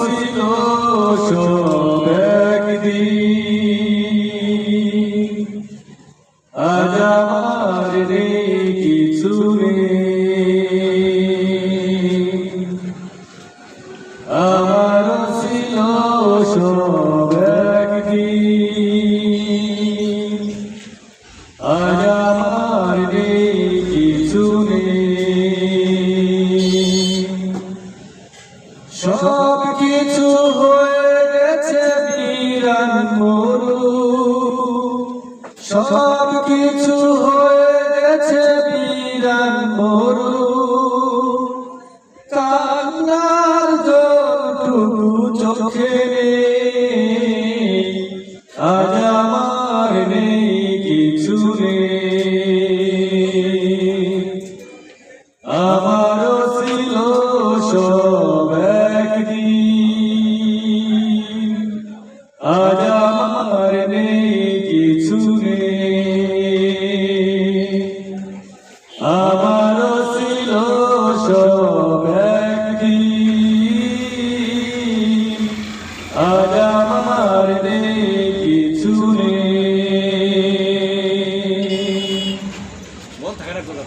ছিল সব একদিন। আজ আমার কিছু আমারও ছিল সব একদিন। আজ সব কিছু হয়ে গেছে বিরান মরু। সব কিছু হয়ে গেছে বিরান মরু। কান্নার যতটুকু চোখে আজ আমার নেই কিছু নেই। আমারও আজ আমার নেই। কিছু রে আমার ছিল সব আজ আমার নেই। কিছু